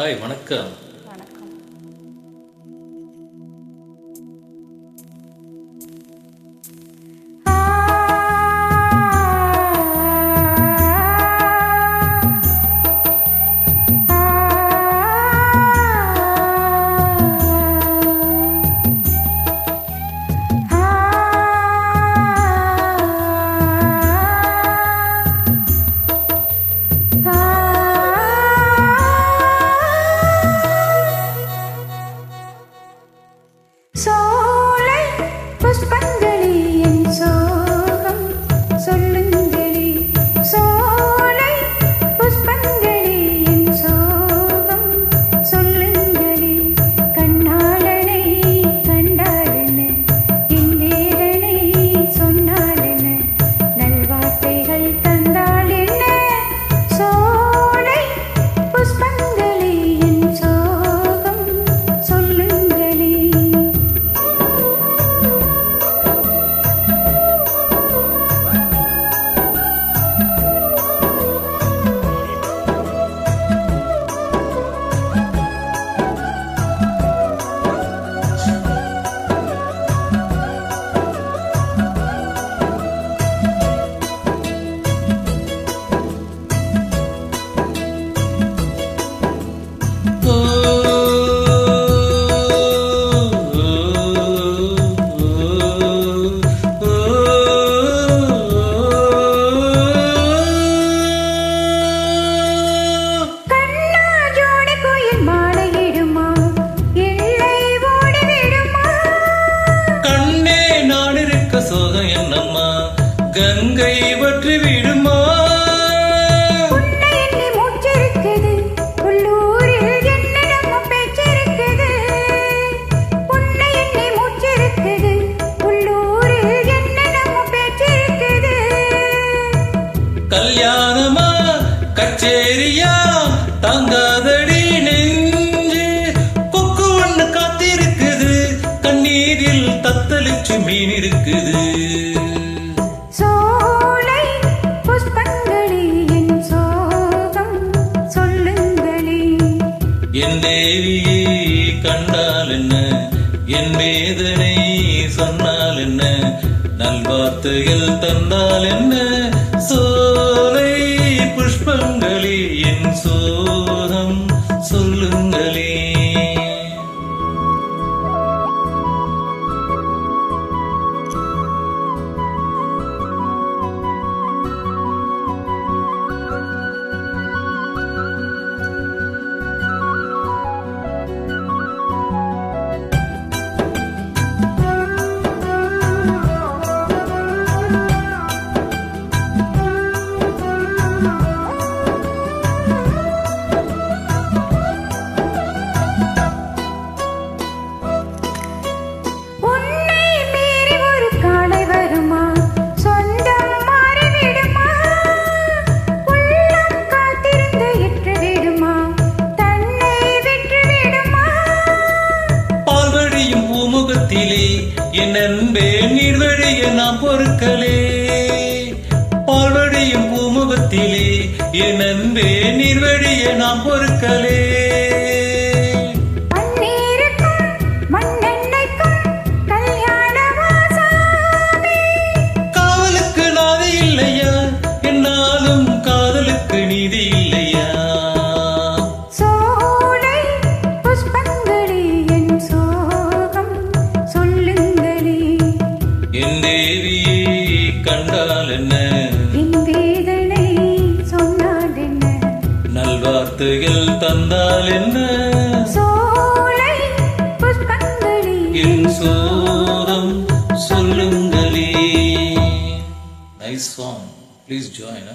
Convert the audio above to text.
Hi வணக்கம். 저 கச்சேரியா தாங்காதடி நெஞ்சு. கொக்கு ஒண்ணு காத்திருக்குது கண்ணீரில் தத்தளிச்சு மீன் இருக்குது. என் தேவியை கண்டால் என்ன? என் வேதனை சொன்னால் என்ன? நல்வார்த்தைகள் தந்தால் என்ன? பூமுகத்திலே என் அன்பே நீர்வழிய நாம் பொறுக்கலே பால்வழியும் பூமுகத்திலே என் அன்பே நீர்வழிய நாம் பொறுக்கலே கண்டால் என்ன என் வேதனை சொன்னால் என்ன நல்வார்த்தைகள் தந்தால் என்ன என் சோகம் சொல்லுங்களே. Nice song please join